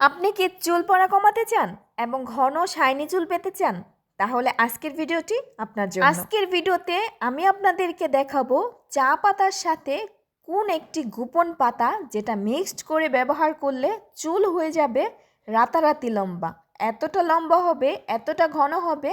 আপনি কি চুল পড়া কমাতে চান এবং ঘন শাইনি চুল পেতে চান? তাহলে আজকের ভিডিওটি আপনার জন্য। আজকের ভিডিওতে আমি আপনাদেরকে দেখাবো চা পাতার সাথে কোন একটি গোপন পাতা যেটা মিক্সড করে ব্যবহার করলে চুল হয়ে যাবে রাতারাতি লম্বা। এতটা লম্বা হবে, এতটা ঘন হবে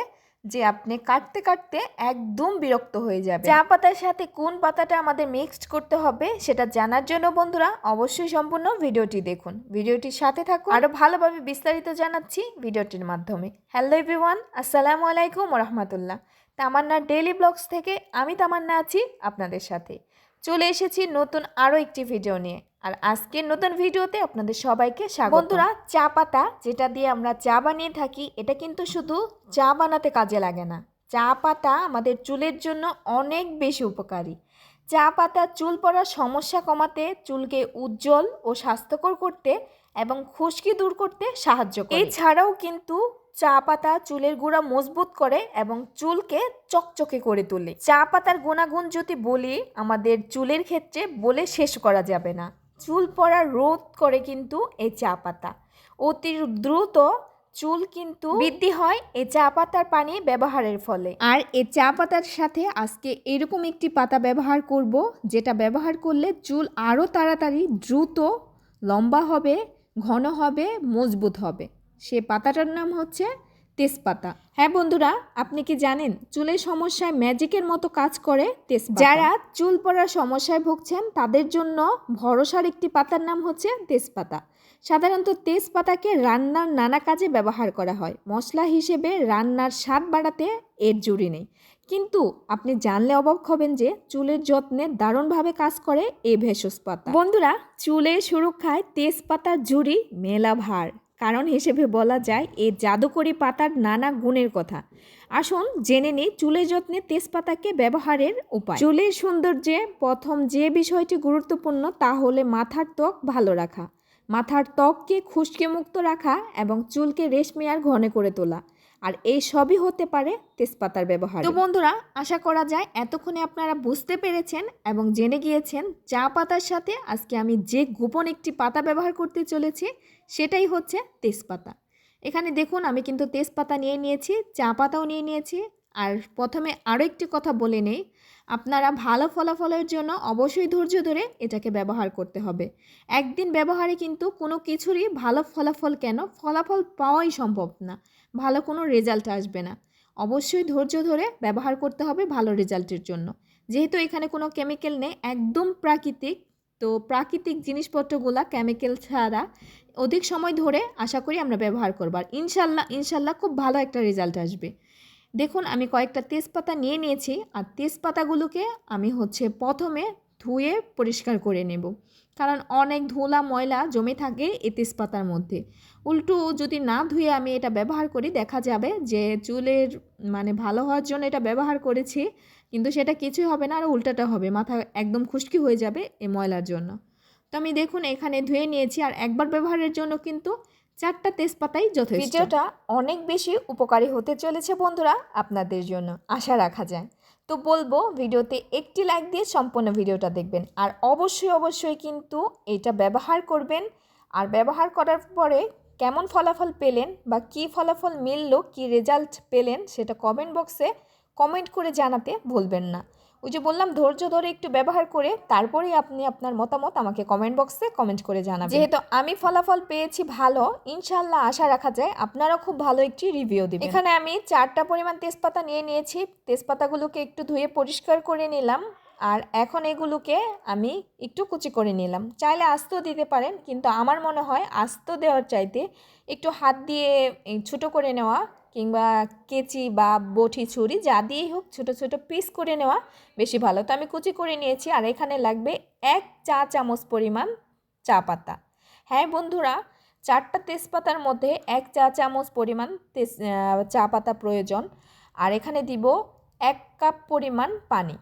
যে আপনি কাটতে কাটতে একদম বিরক্ত হয়ে যাবে চা পাতার সাথে কোন পাতাটা আমাদের মিক্সড করতে হবে সেটা জানার জন্য বন্ধুরা অবশ্যই সম্পূর্ণ ভিডিওটি দেখুন। ভিডিওটির সাথে থাকুন। আরও ভালোভাবে বিস্তারিত জানাচ্ছি ভিডিওটির মাধ্যমে। হ্যালো এভরিওয়ান আসসালামু আলাইকুম রহমতুল্লাহ তামান্না ডেইলি ব্লগস থেকে আমি তামান্না আছি আপনাদের সাথে। চলে এসেছি নতুন আরও একটি ভিডিও নিয়ে। আর আজকের নতুন ভিডিওতে আপনাদের সবাইকে স্বাগত বন্ধুরা, চা পাতা যেটা দিয়ে আমরা চা বানিয়ে থাকি, এটা কিন্তু শুধু চা বানাতে কাজে লাগে না। চা পাতা আমাদের চুলের জন্য অনেক বেশি উপকারী। চা পাতা চুল পড়ার সমস্যা কমাতে, চুলকে উজ্জ্বল ও স্বাস্থ্যকর করতে এবং খুশকি দূর করতে সাহায্য করে। এছাড়াও কিন্তু চা পাতা চুলের গোড়া মজবুত করে এবং চুলকে চকচকে করে তোলে। চা পাতার গুণাগুণ যদি বলি, আমাদের চুলের ক্ষেত্রে বলে শেষ করা যাবে না। চুল পড়া রোধ করে কিন্তু এই চা পাতা। অতি দ্রুত চুল কিন্তু বৃদ্ধি হয় এই চা পাতার পানি ব্যবহারের ফলে। আর এই চা পাতার সাথে আজকে এরকম একটি পাতা ব্যবহার করব যেটা ব্যবহার করলে চুল আরও তাড়াতাড়ি দ্রুত লম্বা হবে ঘন হবে মজবুত হবে। সে পাতাটার নাম হচ্ছে তেজপাতা। হ্যাঁ বন্ধুরা, আপনি কি জানেন চুলের সমস্যায় ম্যাজিকের মতো কাজ করে তেজপাতা? যারা চুল পড়ার সমস্যায় ভুগছেন, তাদের জন্য ভরসার একটি পাতার নাম হচ্ছে তেজপাতা। সাধারণত তেজপাতাকে রান্নার নানা কাজে ব্যবহার করা হয়। মশলা হিসেবে রান্নার স্বাদ বাড়াতে এর জুড়ি নেই। কিন্তু আপনি জানলে অবাক হবেন যে চুলের যত্নে দারুণভাবে কাজ করে এই ভেষজ পাতা। বন্ধুরা চুলের সুরক্ষায় তেজপাতার জুড়ি মেলা ভার কারণ হিসেবে বলা যায় এই জাদুকরি পাতার নানা গুণের কথা। আসুন জেনে নিই চুলের যত্নে তেজপাতাকে ব্যবহারের উপায়। চুলের সৌন্দর্যে প্রথম যে বিষয়টি গুরুত্বপূর্ণ তা হলে মাথার ত্বক ভালো রাখা। মাথার ত্বককে খুশকি মুক্ত রাখা এবং চুলকে রেশমি আর ঘন করে তোলা। আর এই সবই হতে পারে তেজপাতার ব্যবহার। তো বন্ধুরা, আশা করা যায় এতক্ষণে আপনারা বুঝতে পেরেছেন এবং জেনে গিয়েছেন চা পাতার সাথে আজকে আমি যে গোপন একটি পাতা ব্যবহার করতে চলেছি সেটাই হচ্ছে তেজপাতা। এখানে দেখুন, আমি কিন্তু তেজপাতা নিয়ে নিয়েছি, চা পাতাও নিয়ে নিয়েছি। আর প্রথমে আরও একটি কথা বলে নেই, আপনারা ভালো ফলাফলের জন্য অবশ্যই ধৈর্য ধরে এটাকে ব্যবহার করতে হবে। একদিন ব্যবহারে কিন্তু কোনো কিছুরই ভালো ফলাফল কেন ফলাফল পাওয়াই সম্ভব না, ভালো কোনো রেজাল্ট আসবে না। অবশ্যই ধৈর্য ধরে ব্যবহার করতে হবে ভালো রেজাল্টের জন্য। যেহেতু এখানে কোনো কেমিক্যাল নেই, একদম প্রাকৃতিক, তো প্রাকৃতিক জিনিসপত্রগুলা কেমিক্যাল ছাড়া অধিক সময় ধরে আশা করি আমরা ব্যবহার করব। আর ইনশাল্লাহ ইনশাল্লাহ খুব ভালো একটা রেজাল্ট আসবে। দেখুন, আমি কয়েকটা তেজপাতা নিয়ে নিয়েছি। আর তেজপাতাগুলোকে আমি হচ্ছে প্রথমে ধুয়ে পরিষ্কার করে নেব। কারণ অনেক ধুলা ময়লা জমে থাকে এই তেজপাতার মধ্যে। উল্টো যদি না ধুয়ে আমি এটা ব্যবহার করি, দেখা যাবে যে চুলের মানে ভালো হওয়ার জন্য এটা ব্যবহার করেছি, কিন্তু সেটা কিছুই হবে না আর উল্টাটা হবে। মাথা একদম খুশকি হয়ে যাবে এই ময়লার জন্য। তো আমি দেখুন এখানে ধুয়ে নিয়েছি আর একবার ব্যবহারের জন্য কিন্তু চারটা তেজপাতাই যথেষ্ট। ভিডিওটা অনেক বেশি উপকারী হতে চলেছে বন্ধুরা আপনাদের জন্য, আশা রাখা যায়। তো বলব ভিডিওতে একটি লাইক দিয়ে সম্পূর্ণ ভিডিওটা দেখবেন আর অবশ্যই অবশ্যই কিন্তু এটা ব্যবহার করবেন। আর ব্যবহার করার পরে কেমন ফলাফল পেলেন বা কি ফলাফল মিললো, কি রেজাল্ট পেলেন সেটা কমেন্ট বক্সে কমেন্ট করে জানাতে ভুলবেন না। ওই যে বললাম ধৈর্য ধরে একটু ব্যবহার করে তারপরেই আপনি আপনার মতামত আমাকে কমেন্ট বক্সে কমেন্ট করে জানাবেন। যেহেতু আমি ফলাফল পেয়েছি ভালো ইনশাল্লাহ আশা রাখা যায় আপনারাও খুব ভালো একটি রিভিউ দেবেন। এখানে আমি চারটা পরিমাণ তেজপাতা নিয়ে নিয়েছি। তেজপাতাগুলোকে একটু ধুয়ে পরিষ্কার করে নিলাম আর এখন এগুলোকে আমি একটু কুচি করে নিলাম। চাইলে আস্ত দিতে পারেন কিন্তু আমার মনে হয় আস্ত দেওয়ার চাইতে একটু হাত দিয়ে ছোটো করে নেওয়া কিংবা কেচি বা বটি ছুরি যা দিয়েই হোক ছোটো ছোটো পিস করে নেওয়া বেশি ভালো। তো আমি কুচি করে নিয়েছি আর এখানে লাগবে এক চা চামচ পরিমাণ চা পাতা। হ্যাঁ বন্ধুরা, চারটা তেজপাতার মধ্যে এক চা চামচ পরিমাণ তেজ চা পাতা প্রয়োজন। আর এখানে দিব এক কাপ পরিমাণ পানি।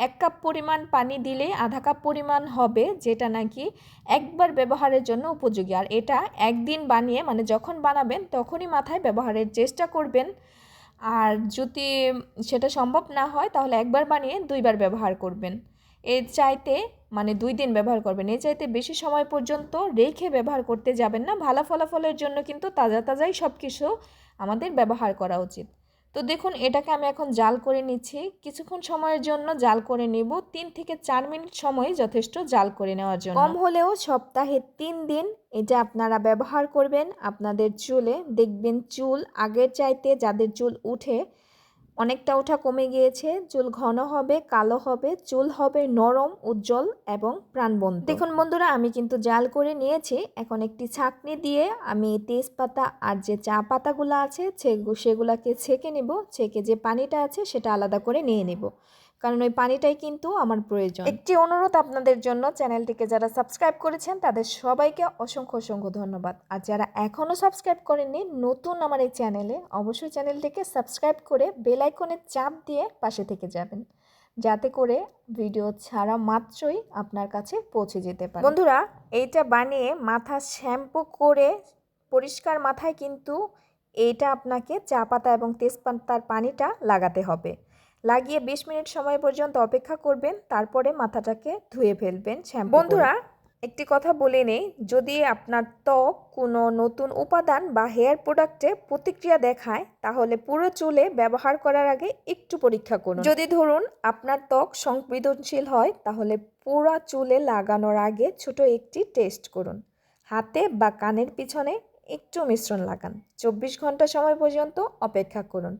এক কাপ পরিমাণ পানি দিলে আধা কাপ পরিমাণ হবে, যেটা নাকি একবার ব্যবহারের জন্য উপযোগী। আর এটা একদিন বানিয়ে মানে যখন বানাবেন তখনই মাথায় ব্যবহারের চেষ্টা করবেন। আর যদি সেটা সম্ভব না হয়, তাহলে একবার বানিয়ে দুইবার ব্যবহার করবেন। এর চাইতে মানে দুই দিন ব্যবহার করবেন। এর চাইতে বেশি সময় পর্যন্ত রেখে ব্যবহার করতে যাবেন না। ভালো ফলাফলের জন্য কিন্তু তাজা তাজাই সব কিছু আমাদের ব্যবহার করা উচিত। তো দেখুন, এটাকে আমি এখন জাল করে নিচ্ছি। কিছুক্ষণ সময়ের জন্য জাল করে নেব। তিন থেকে চার মিনিট সময় যথেষ্ট জাল করে নেওয়ার জন্য। কম হলেও সপ্তাহে তিন দিন এটা আপনারা ব্যবহার করবেন। আপনাদের চুলে দেখবেন চুল আগের চাইতে যাদের চুল উঠে অনেকটা ওঠা কমে গিয়েছে। চুল ঘন হবে, কালো হবে, চুল হবে নরম, উজ্জ্বল এবং প্রাণবন্ত। দেখুন বন্ধুরা, আমি কিন্তু জাল করে নিয়েছি। এখন একটি ছাঁকনি দিয়ে আমি তেজপাতা আর যে চা পাতাগুলো আছে সেগুলাকে ছেঁকে নেব। ছেঁকে যে পানিটা আছে, সেটা আলাদা করে নিয়ে নেব। কারণ ওই পানিটাই কিন্তু আমার প্রয়োজন। একটি অনুরোধ আপনাদের জন্য চ্যানেলটিকে যারা সাবস্ক্রাইব করেছেন তাদের সবাইকে অসংখ্য অসংখ্য ধন্যবাদ। আর যারা এখনও সাবস্ক্রাইব করেননি নতুন আমার এই চ্যানেলে অবশ্যই চ্যানেলটিকে সাবস্ক্রাইব করে বেল আইকনে চাপ দিয়ে পাশে থেকে যাবেন যাতে করে ভিডিও ছাড়া মাত্রই আপনার কাছে পৌঁছে যেতে পারে। বন্ধুরা এইটা বানিয়ে মাথা শ্যাম্পু করে পরিষ্কার মাথায় কিন্তু এইটা আপনাকে চা পাতা এবং তেজপাতার পানিটা লাগাতে হবে। লাগিয়ে বিশ মিনিট সময় পর্যন্ত অপেক্ষা করবেন তারপরে মাথাটাকে ধুয়ে ফেলবেন শ্যাম্পু বন্ধুরা একটি কথা বলে নেই যদি আপনার ত্বক কোনো নতুন উপাদান বা হেয়ার প্রোডাক্টে প্রতিক্রিয়া দেখায় তাহলে পুরো চুলে ব্যবহার করার আগে একটু পরীক্ষা করুন। যদি ধরুন আপনার ত্বক সংবেদনশীল হয় তাহলে পুরো চুলে লাগানোর আগে ছোট একটি টেস্ট করুন। হাতে বা কানের পিছনে একটু মিশ্রণ লাগান। চব্বিশ ঘণ্টা সময় পর্যন্ত অপেক্ষা করুন।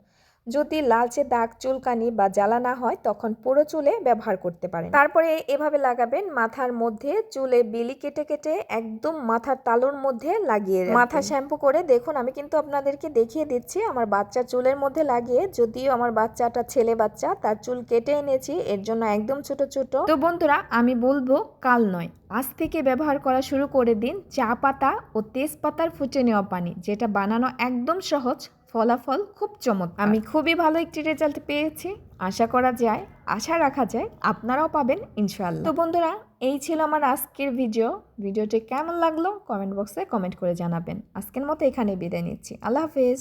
যদি লালচে দাগ চুলকানি বা জ্বালা না হয় তখন পুরো চুলে ব্যবহার করতে পারেন। তারপরে এভাবে লাগাবেন মাথার মধ্যে চুলে বিলি কেটে কেটে একদম মাথার তালুর মধ্যে লাগিয়ে মাথা শ্যাম্পু করে দেখুন আমি কিন্তু আপনাদেরকে দেখিয়ে দিচ্ছি আমার বাচ্চা চুলের মধ্যে লাগিয়ে যদিও আমার বাচ্চাটা ছেলে বাচ্চা তার চুল কেটে এনেছি এর জন্য একদম ছোট ছোট। তো বন্ধুরা আমি বলব কাল নয় আজ থেকে ব্যবহার করা শুরু করে দিন চা পাতা ও তেজপাতার ফুটে নেওয়া পানি যেটা বানানো একদম সহজ ফলাফল খুব চমৎকার। আমি খুবই ভালো একটি রেজাল্ট পেয়েছি। আশা করা যায়, আশা রাখা যায়, আপনারাও পাবেন, ইনশাআল্লাহ। তো বন্ধুরা, এই ছিল আমার আজকের ভিডিও ভিডিওটি কেমন লাগল? কমেন্ট বক্সে কমেন্ট করে জানাবেন। আজকের মতো এখানে বিদায় নিচ্ছি। আল্লাহ হাফেজ।